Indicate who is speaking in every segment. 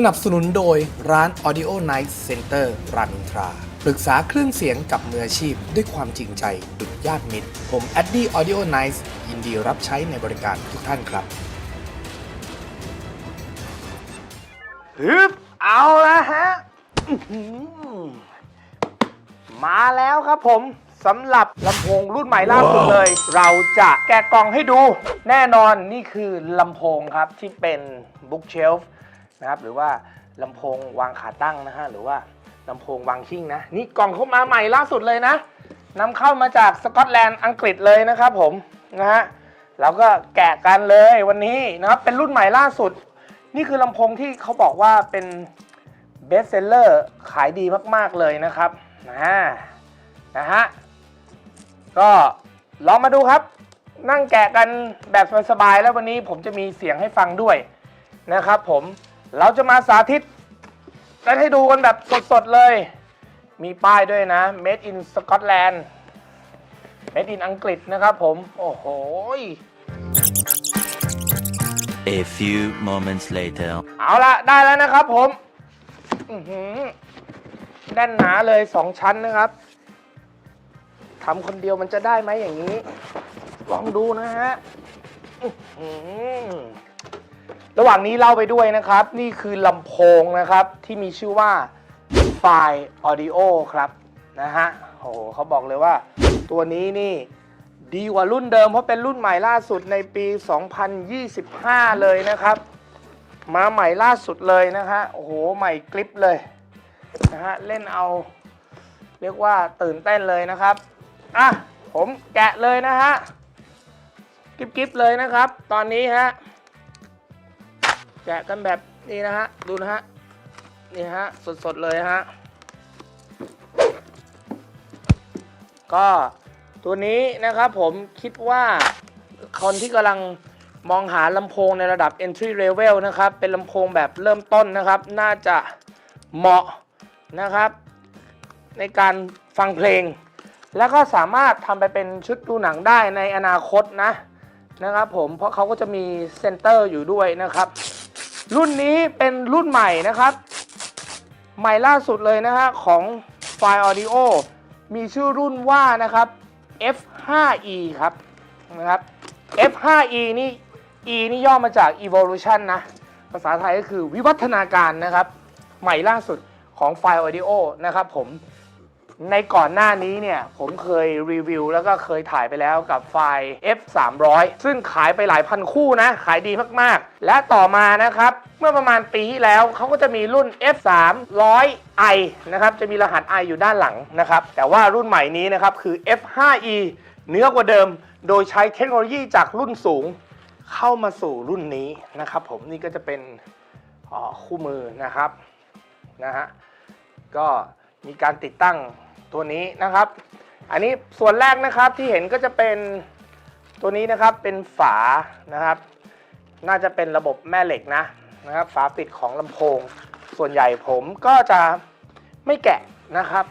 Speaker 1: สนับสนุนโดยร้าน Audio Night Center รามอินทรา ปรึกษาเครื่องเสียงกับมืออาชีพด้วยความจริงใจดุจญาติมิตร ผมแอดดี้ Audio Night ยินดีรับใช้ในบริการทุกท่านครับ
Speaker 2: ฮึบเอาละฮะอื้อหือมาแล้วครับผมสำหรับลำโพงรุ่นใหม่ล่าสุดเลย เราจะแกะกล่องให้ดู แน่นอนนี่คือลำโพงครับที่เป็นบุ๊กเชลฟ์ นะครับหรือว่าลำโพงวางขาตั้งนะฮะหรือว่าลำโพงวางชิ่งนะนี่กล่องเข้ามาใหม่ล่าสุดเลยนะนำเข้ามาจากสกอตแลนด์อังกฤษเลยนะครับผมนะฮะเราก็แกะกันเลยวันนี้นะครับเป็นรุ่นใหม่ล่าสุด นี่คือลำโพงที่เขาบอกว่าเป็นเบสเซลเลอร์ขายดีมากๆเลยนะครับนะนะฮะก็ลองมาดูครับ นั่งแกะกันแบบสบายๆแล้ววันนี้ผมจะมีเสียงให้ฟังด้วยนะครับผม เราจะมาสาธิตกันให้ดูกันแบบสดๆเลย มีป้ายด้วยนะ Made in Scotland Made in อังกฤษนะครับผม โอ้โห
Speaker 3: A few moments later.
Speaker 2: เอาละได้แล้วนะครับผมอื้อหือแน่นหนาเลยสองชั้นนะครับทำคนเดียวมันจะได้ไหมอย่างนี้ ลองดูนะฮะอื้อหือ ระหว่างนี้เล่าไปด้วยนะครับ นี่คือลำโพงนะครับที่มีชื่อว่าไฟล์ Audio ครับนะฮะโอ้โหเขาบอกเลยว่า ตัวนี้นี่ดีกว่ารุ่นเดิมเพราะเป็นรุ่นใหม่ล่าสุดในปี 2025 เลยนะครับ มาใหม่ล่าสุดเลยนะฮะโอ้โหใหม่กริปเลยนะฮะเล่นเอา เรียกว่าตื่นเต้นเลยนะครับอะผมแกะเลยนะฮะกริบกริบเลยนะครับ ตอนนี้ฮะ แกะกันแบบนี้นะฮะ ดูนะฮะ นี่ฮะ สดๆเลยฮะ ก็ตัวนี้นะครับผมคิดว่าคนที่กำลังมองหาลำโพงในระดับ entry level นะครับ เป็นลำโพงแบบเริ่มต้นนะครับ น่าจะเหมาะนะครับ ในการฟังเพลง แล้วก็สามารถทำไปเป็นชุดดูหนังได้ในอนาคตนะนะครับผมเพราะเขาก็จะมีเซนเตอร์อยู่ด้วยนะครับ รุ่นนี้เป็นรุ่นใหม่นะครับ ใหม่ล่าสุดเลยนะฮะของ f i Audio มีชื่อรุ่นว่านะครับ F5e ครับนะครับ F5e นี่ e นี่ย่อมาจาก evolution นะ ภาษาไทยก็คือวิวัฒนาการนะครับ ใหม่ล่าสุดของ f i Audio นะครับผม ในก่อนหน้านี้เนี่ย ผมเคยรีวิวแล้วก็เคยถ่ายไปแล้วกับไฟล์ F 3 0 0ซึ่งขายไปหลายพันคู่นะ ขายดีมากๆ และต่อมานะครับ เมื่อประมาณปีที่แล้วเขาก็จะมีรุ่น F 3 0 0 i นะครับ จะมีรหัส i อยู่ด้านหลังนะครับ แต่ว่ารุ่นใหม่นี้นะครับ คือ F 5 e เนื้อกว่าเดิม โดยใช้เทคโนโลยีจากรุ่นสูง เข้ามาสู่รุ่นนี้นะครับ ผมนี่ก็จะเป็นคู่มือนะครับนะฮะก็มีการติดตั้ง ตัวนี้นะครับ อันนี้ส่วนแรกนะครับที่เห็นก็จะเป็นตัวนี้นะครับเป็นฝานะครับ น่าจะเป็นระบบแม่เหล็กนะนะครับฝาปิดของลำโพง ส่วนใหญ่ผมก็จะไม่แกะนะครับ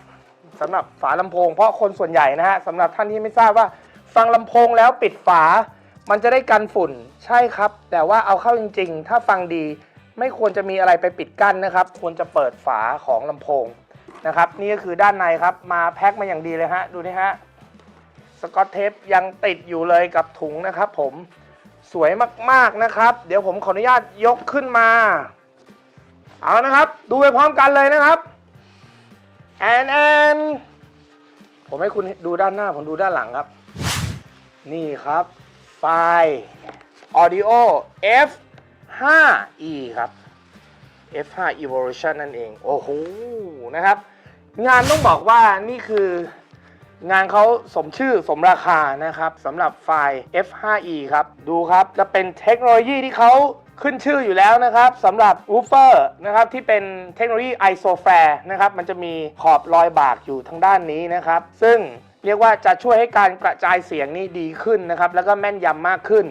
Speaker 2: สำหรับฝาลำโพง เพราะคนส่วนใหญ่นะฮะสำหรับท่านที่ไม่ทราบว่าฟังลำโพงแล้วปิดฝา มันจะได้กันฝุ่นใช่ครับ แต่ว่าเอาเข้าจริง ๆ ถ้าฟังดีไม่ควรจะมีอะไรไปปิดกั้นนะครับ ควรจะเปิดฝาของลำโพง นะครับ นี่ก็คือด้านในครับ มาแพ็คมาอย่างดีเลยฮะ ดูนี่ฮะ สกอตเทปยังติดอยู่เลยกับถุงนะครับผม สวยมากๆนะครับ เดี๋ยวผมขออนุญาตยกขึ้นมา เอานะครับ ดูไปพร้อมกันเลยนะครับ แอนแอนผมให้คุณดูด้านหน้า ผมดูด้านหลังครับ นี่ครับ ไฟล์ Audio F 5e ครับ F5 Evolution นั่นเอง โอ้โห นะครับ งานต้องบอกว่านี่คืองานเขาสมชื่อสมราคานะครับสำหรับไฟล์ F5e ครับ ดูครับจะเป็นเทคโนโลยีที่เขาขึ้นชื่ออยู่แล้วนะครับสำหรับ woofer นะครับที่เป็นเทคโนโลยี i s o f a r นะครับมันจะมีขอบรอยบากอยู่ทางด้านนี้นะครับ ซึ่งเรียกว่าจะช่วยให้การกระจายเสียงนี่ดีขึ้นนะครับ แล้วก็แม่นยำมากขึ้น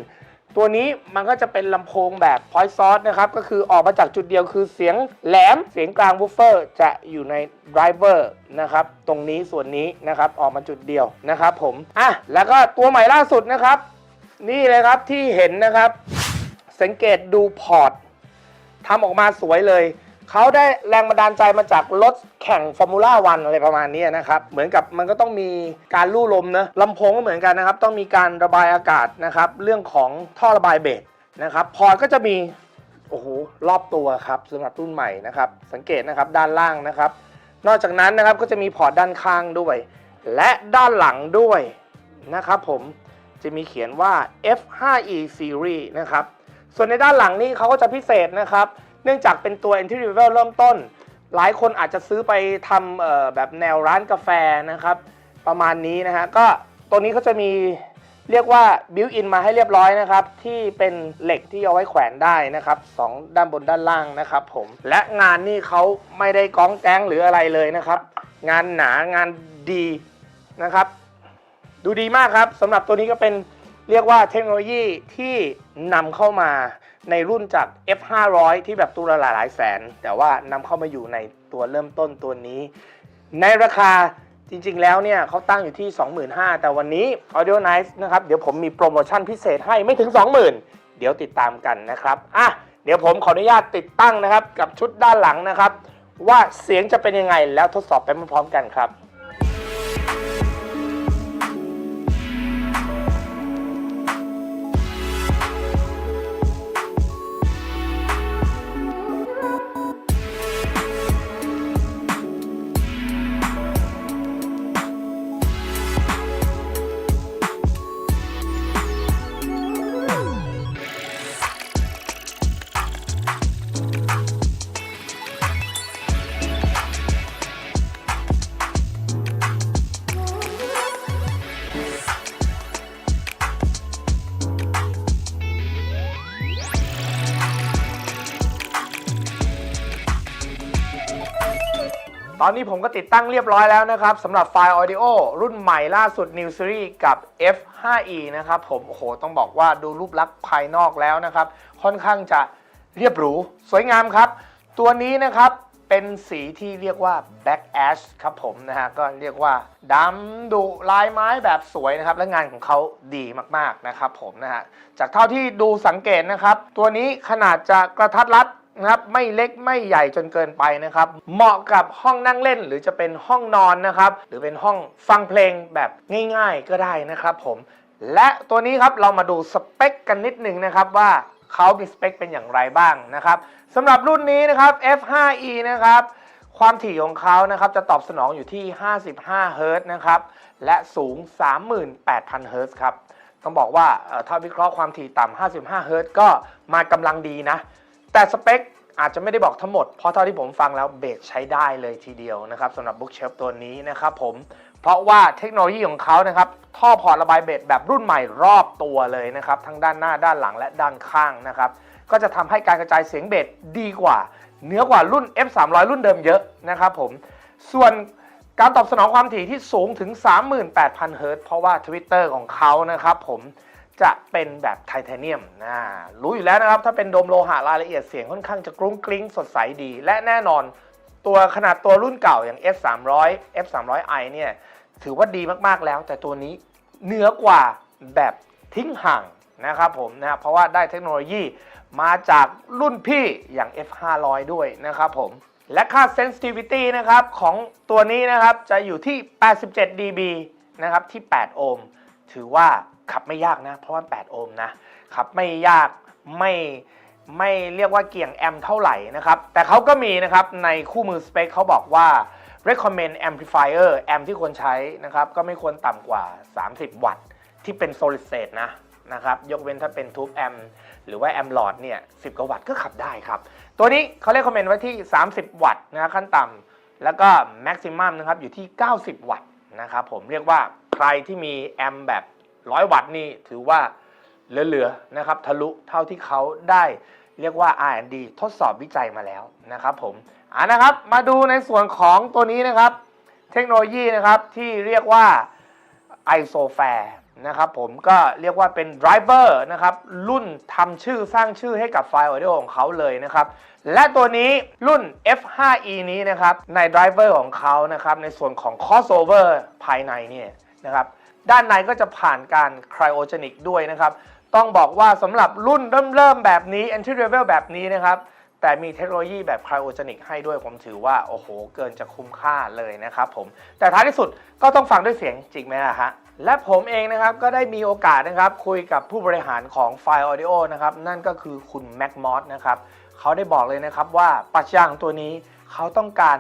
Speaker 2: ตัวนี้มันก็จะเป็นลำโพงแบบ point source นะครับ ก็คือออกมาจากจุดเดียวคือเสียงแหลมเสียงกลางวูฟเฟอร์จะอยู่ใน driver นะครับ ตรงนี้ส่วนนี้นะครับออกมาจุดเดียวนะครับผมอะแล้วก็ตัวใหม่ล่าสุดนะครับ นี่เลยครับที่เห็นนะครับ สังเกตดูพอร์ตทำออกมาสวยเลย เขาได้แรงบันดาลใจมาจากรถแข่งฟอร์มูล่าวันอะไรประมาณนี้นะครับ เหมือนกับมันก็ต้องมีการลู่ลมนะลำโพงก็เหมือนกันนะครับ ต้องมีการระบายอากาศนะครับ เรื่องของท่อระบายเบสนะครับพอร์ก็จะมีโอ้โหรอบตัวครับสำหรับรุ่นใหม่นะครับ สังเกตนะครับด้านล่างนะครับ นอกจากนั้นนะครับก็จะมีพอร์ตด้านข้างด้วย และด้านหลังด้วยนะครับ ผมจะมีเขียนว่า F5e Series นะครับส่วนในด้านหลังนี่เขาก็จะพิเศษนะครับ เนื่องจากเป็นตัว entry level เริ่มต้น หลายคนอาจจะซื้อไปทำแบบแนวร้านกาแฟนะครับ ประมาณนี้นะฮะ ก็ตัวนี้เขาจะมีเรียกว่า built in มาให้เรียบร้อยนะครับ ที่เป็นเหล็กที่เอาไว้แขวนได้นะครับสองด้านบนด้านล่างนะครับผมและงานนี่เขาไม่ได้ก้องแก๊งหรืออะไรเลยนะครับ งานหนางานดีนะครับ ดูดีมากครับสำหรับตัวนี้ก็เป็นเรียกว่าเทคโนโลยีที่นำเข้ามา ในรุ่นจาก F500 ที่แบบตัวละหลายแสน แต่ว่านำเข้ามาอยู่ในตัวเริ่มต้นตัวนี้ ในราคาจริงๆ แล้วเนี่ยเขาตั้งอยู่ที่ 25,000 แต่วันนี้ Audio Nice นะครับ เดี๋ยวผมมีโปรโมชั่นพิเศษให้ไม่ถึง 20,000 เดี๋ยวติดตามกันนะครับ อะ เดี๋ยวผมขออนุญาตติดตั้งนะครับ กับชุดด้านหลังนะครับ ว่าเสียงจะเป็นยังไงแล้วทดสอบไปพร้อมๆกันครับ นี้ผมก็ติดตั้งเรียบร้อยแล้วนะครับสำหรับไฟล์ Audio รุ่นใหม่ล่าสุด New Series กับ F5e นะครับผมโอ้โหต้องบอกว่าดูรูปลักษณ์ภายนอกแล้วนะครับ ค่อนข้างจะเรียบหรู สวยงามครับ ตัวนี้นะครับเป็นสีที่เรียกว่า Black Ash ครับผมนะฮะก็เรียกว่าดำดุลายไม้แบบสวยนะครับ และงานของเขาดีมากๆนะครับผมนะฮะจากเท่าที่ดูสังเกตนะครับ ตัวนี้ขนาดจะกระทัดรัด นะครับไม่เล็กไม่ใหญ่จนเกินไปนะครับ เหมาะกับห้องนั่งเล่นหรือจะเป็นห้องนอนนะครับ หรือเป็นห้องฟังเพลงแบบง่ายๆก็ได้นะครับผม และตัวนี้ครับเรามาดูสเปคกันนิดหนึ่งนะครับว่าเขามีสเปคเป็นอย่างไรบ้างนะครับสำหรับรุ่นนี้นะครับ F5e นะครับความถี่ของเขานะครับจะตอบสนองอยู่ที่ 55 เฮิรตซ์นะครับ และสูง 38,000 เฮิรตซ์ครับ ต้องบอกว่าเอ่อถ้าวิเคราะห์ความถี่ต่ำ 55 เฮิรตซ์ก็มากำลังดีนะ แต่สเปคอาจจะไม่ได้บอกทั้งหมด เพราะเท่าที่ผมฟังแล้วเบสใช้ได้เลยทีเดียวนะครับสำหรับบุ๊กเชฟตัวนี้นะครับผมเพราะว่าเทคโนโลยีของเขานะครับท่อพอร์ตระบายเบสแบบรุ่นใหม่รอบตัวเลยนะครับทั้งด้านหน้าด้านหลังและด้านข้างนะครับก็จะทำให้การกระจายเสียงเบสดีกว่าเหนือกว่ารุ่น F300 รุ่นเดิมเยอะนะครับผมส่วนการตอบสนองความถี่ที่สูงถึง 38,000 เฮิรตซ์เพราะว่า Twitter ของเขานะครับผม จะเป็นแบบไทเทเนียมนะรู้อยู่แล้วนะครับ ถ้าเป็นโดมโลหะรายละเอียดเสียงค่อนข้างจะกรุ้งกริ้งสดใสดี และแน่นอนตัวขนาดตัวรุ่นเก่าอย่าง F300 F300i เนี่ยถือว่าดีมากๆแล้ว แต่ตัวนี้เหนือกว่าแบบทิ้งห่างนะครับผมนะเพราะว่าได้เทคโนโลยีมาจากรุ่นพี่อย่าง F500 ด้วยนะครับผมและค่า sensitivity นะครับของตัวนี้นะครับจะอยู่ที่ 87 dB นะครับที่ 8 โอห์มถือว่า ขับไม่ยากนะ เพราะว่า8โอห์มนะขับไม่ยากไม่ไม่เรียกว่าเกี่ยงแอมเท่าไหร่นะครับ แต่เขาก็มีนะครับในคู่มือสเปคเขาบอกว่า recommend amplifier แอมที่ควรใช้นะครับก็ไม่ควรต่ำกว่า 30 วัตต์ ที่เป็น solid state นะนะครับยกเว้นถ้าเป็นทูบแอมหรือว่าแอมหลอดเนี่ย10กว่าวัตต์ก็ขับได้ครับ ตัวนี้เขาเรียกคอมเมนต์ไว้ที่ 30 วัตต์นะขั้นต่ำแล้วก็แม็กซิมัมนะครับอยู่ที่ 90 วัตต์นะครับผมเรียกว่าใครที่มีแอมแบบ 100วัตต์นี่ถือว่าเหลือๆนะครับทะลุเท่าที่เขาได้เรียกว่า R&D ทดสอบวิจัยมาแล้วนะครับผมอ่านะครับมาดูในส่วนของตัวนี้นะครับ เทคโนโลยีนะครับที่เรียกว่า ISO Fair นะครับผมก็เรียกว่าเป็น driver นะครับรุ่นทำชื่อสร้างชื่อให้กับไฟล์ audio ของเขาเลยนะครับและตัวนี้รุ่น F5e นี้นะครับใน driver ของเขานะครับในส่วนของ crossover ภายในเนี่ยนะครับ ด้านในก็จะผ่านการ cryogenic ด้วยนะครับ ต้องบอกว่าสำหรับรุ่นเริ่มๆแบบนี้ entry level แบบนี้นะครับ แต่มีเทคโนโลยีแบบไคร y o โ e นิกให้ด้วยผมถือว่า โอ้โห เกินจะคุ้มค่าเลยนะครับผม แต่ท้ายที่สุดก็ต้องฟังด้วยเสียงจริงไหมล่ะฮะและผมเองนะครับก็ได้มีโอกาสนะครับคุยกับผู้บริหารของ f i ล์ Audio นะครับนั่นก็คือคุณแม็กมอสนะครับเขาได้บอกเลยนะครับว่าปรัชญาของตัวนี้เขาต้องการ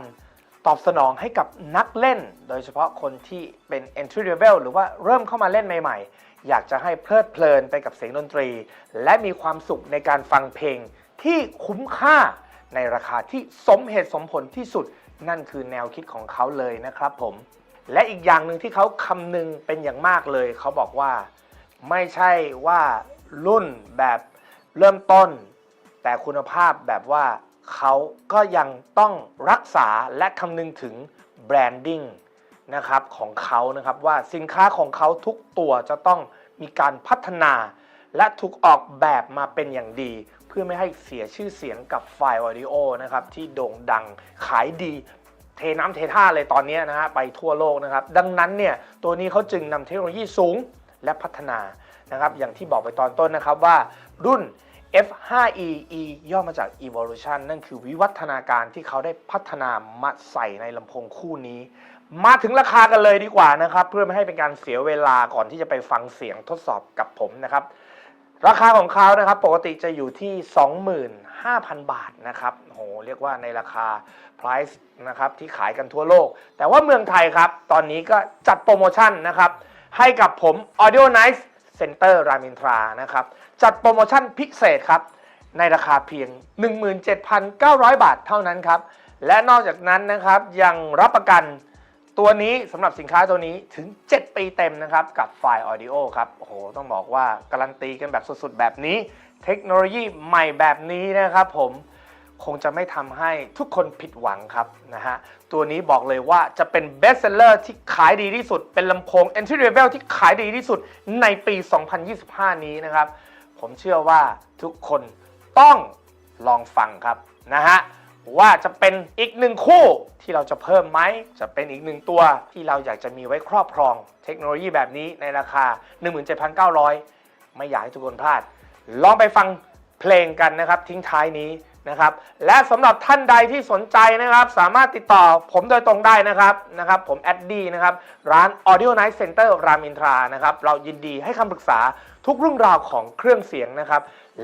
Speaker 2: ตอบสนองให้กับนักเล่น โดยเฉพาะคนที่เป็น entry level หรือว่าเริ่มเข้ามาเล่นใหม่ๆ อยากจะให้เพลิดเพลินไปกับเสียงดนตรี และมีความสุขในการฟังเพลงที่คุ้มค่าในราคาที่สมเหตุสมผลที่สุดนั่นคือแนวคิดของเขาเลยนะครับผม และอีกอย่างหนึ่งที่เขาคำนึงเป็นอย่างมากเลย เขาบอกว่า ไม่ใช่ว่ารุ่นแบบเริ่มต้น แต่คุณภาพแบบว่า เขาก็ยังต้องรักษาและคำนึงถึงแบรนดิ้งนะครับของเขานะครับว่าสินค้าของเขาทุกตัวจะต้องมีการพัฒนา และถูกออกแบบมาเป็นอย่างดี เพื่อไม่ให้เสียชื่อเสียงกับไฟล์ออดิโอนะครับที่โด่งดังขายดีเทน้ำเทท่าเลยตอนนี้นะฮะไปทั่วโลกนะครับ ดังนั้นเนี่ยตัวนี้เขาจึงนำเทคโนโลยีสูงและพัฒนานะครับ อย่างที่บอกไปตอนต้นนะครับว่ารุ่น F5E E ย่อมาจาก Evolution นั่นคือวิวัฒนาการที่เขาได้พัฒนามาใส่ในลำโพงคู่นี้ มาถึงราคากันเลยดีกว่านะครับ เพื่อไม่ให้เป็นการเสียเวลาก่อนที่จะไปฟังเสียงทดสอบกับผมนะครับ ราคาของเขานะครับปกติจะอยู่ที่ 25,000 บาทนะครับโหเรียกว่าในราคา price นะครับที่ขายกันทั่วโลก แต่ว่าเมืองไทยครับ ตอนนี้ก็จัดโปรโมชั่นนะครับ ให้กับผม Audio Nice Center รามินทรานะครับ จัดโปรโมชั่นพิเศษครับ ในราคาเพียง 17,900 บาทเท่านั้นครับ และนอกจากนั้นนะครับยังรับประกันตัวนี้สำหรับสินค้าตัวนี้ถึง 7 ปีเต็มนะครับกับไฟล์ Audio ครับ โอ้โห ต้องบอกว่าการันตีกันแบบสุดๆ แบบนี้ เทคโนโลยีใหม่แบบนี้นะครับผม คงจะไม่ทำให้ทุกคนผิดหวังครับนะฮะ ตัวนี้บอกเลยว่าจะเป็น best seller ที่ขายดีที่สุด เป็นลำโพง entry level ที่ขายดีที่สุดในปี 2025 นี้นะครับ ผมเชื่อว่าทุกคนต้องลองฟังครับนะฮะว่าจะเป็นอีกหนึ่งคู่ที่เราจะเพิ่มไหม จะเป็นอีกหนึ่งตัวที่เราอยากจะมีไว้ครอบครองเทคโนโลยีแบบนี้ในราคา 17,900 ไม่อยากให้ทุกคนพลาด ลองไปฟังเพลงกันนะครับ ทิ้งท้ายนี้ นะครับ และสำหรับท่านใดที่สนใจนะครับ สามารถติดต่อผมโดยตรงได้นะครับนะครับ ผมแอดดี้นะครับ ร้าน Audio Night Center รามอินทรานะครับ เรายินดีให้คำปรึกษาทุกเรื่องราวของเครื่องเสียงนะครับ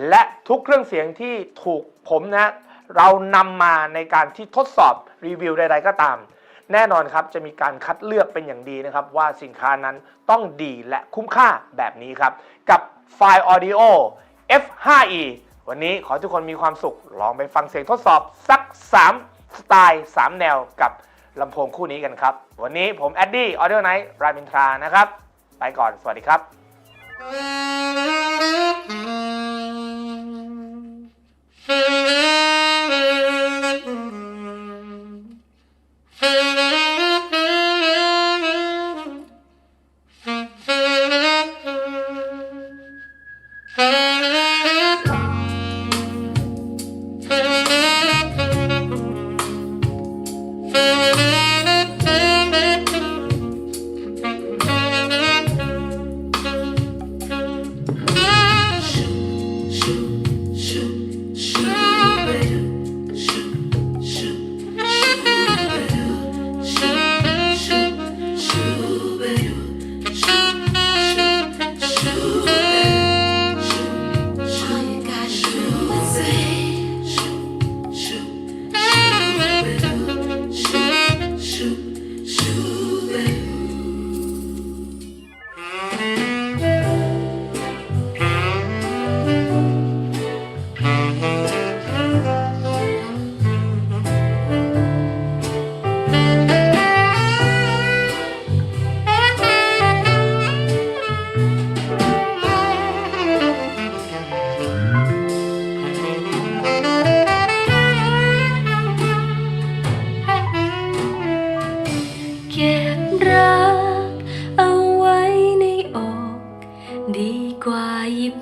Speaker 2: และทุกเครื่องเสียงที่ถูกผมนะ เรานำมาในการที่ทดสอบรีวิวใดๆก็ตาม แน่นอนครับ จะมีการคัดเลือกเป็นอย่างดีนะครับ ว่าสินค้านั้นต้องดีและคุ้มค่าแบบนี้ครับ กับไฟล์ Audio F5e วันนี้ขอทุกคนมีความสุข ลองไปฟังเสียงทดสอบ สัก 3 สไตล์ 3 แนวกับลำโพงคู่นี้กันครับ วันนี้ผมแอดดี้ Audio Night รามินทรานะครับ ไปก่อนสวัสดีครับ
Speaker 4: shoot, shoot,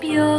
Speaker 4: 标。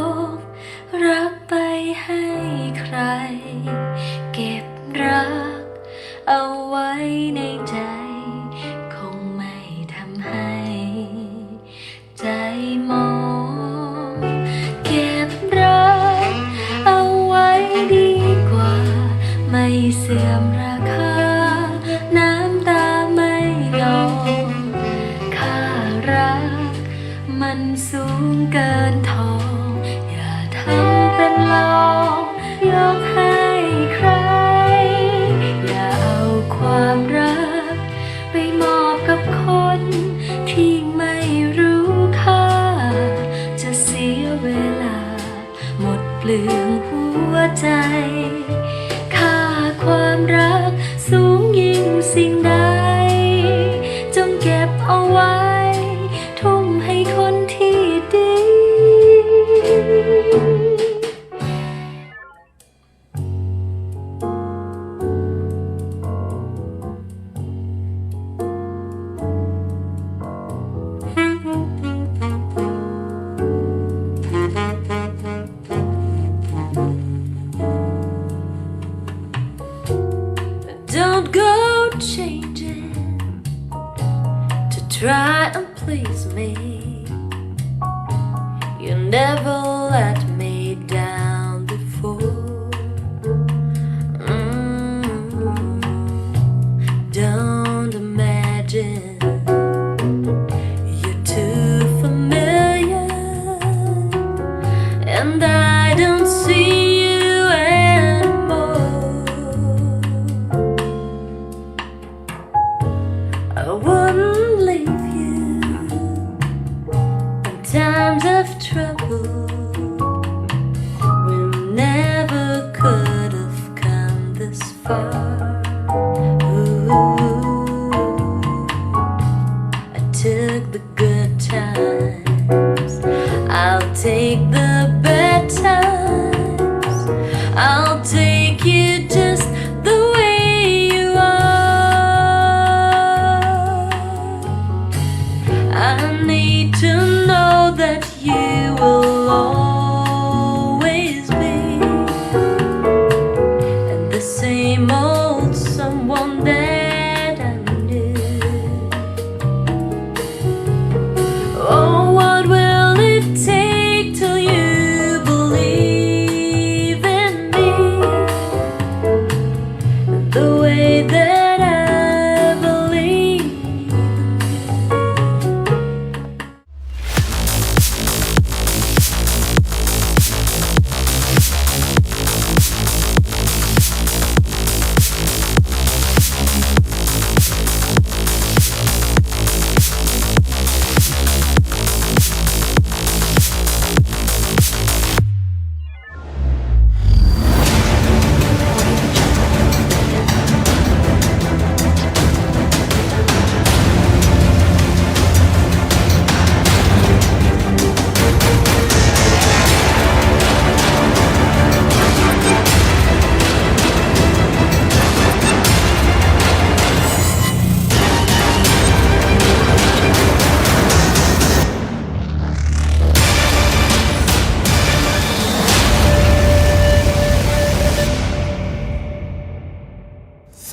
Speaker 4: I need to know that you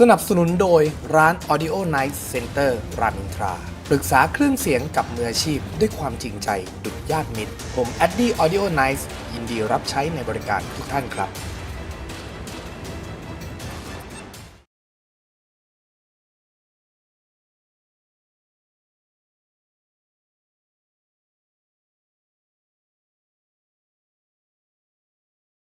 Speaker 1: สนับสนุนโดยร้าน Audio Night Center รามอินทรา ปรึกษาเครื่องเสียงกับมืออาชีพ ด้วยความจริงใจดุจญาติมิตร ผมแอดดี้ Audio Night ยินดีรับใช้ในบริการทุกท่านครับ